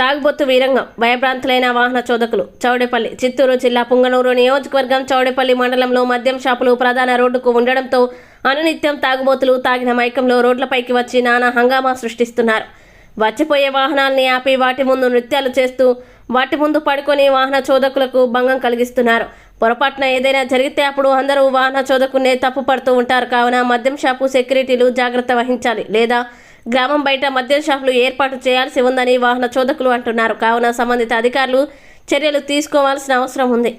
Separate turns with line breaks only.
తాగుబొత్తు వీరంగం భయభ్రాంతులైన వాహన చోదకులు. చౌడేపల్లి చిత్తూరు జిల్లా పుంగనూరు నియోజకవర్గం చౌడేపల్లి మండలంలో మద్యం షాపులు ప్రధాన రోడ్డుకు ఉండడంతో అనునిత్యం తాగుబోతులు తాగిన మైకంలో రోడ్లపైకి వచ్చి నానా హంగామా సృష్టిస్తున్నారు. వచ్చిపోయే వాహనాల్ని ఆపి వాటి ముందు నృత్యాలు చేస్తూ వాటి ముందు పడుకొని వాహన చోదకులకు భంగం కలిగిస్తున్నారు. పొరపాటున ఏదైనా జరిగితే అప్పుడు అందరూ వాహన చోదకునే తప్పు పడుతూ ఉంటారు. కావున మద్యం షాపు సెక్యూరిటీలు జాగ్రత్త వహించాలి. లేదా గ్రామం బయట మద్యం షాపులు ఏర్పాటు చేయాల్సి ఉందని వాహన చోదకులు అంటున్నారు. కావున సంబంధిత అధికారులు చర్యలు తీసుకోవాల్సిన అవసరం ఉంది.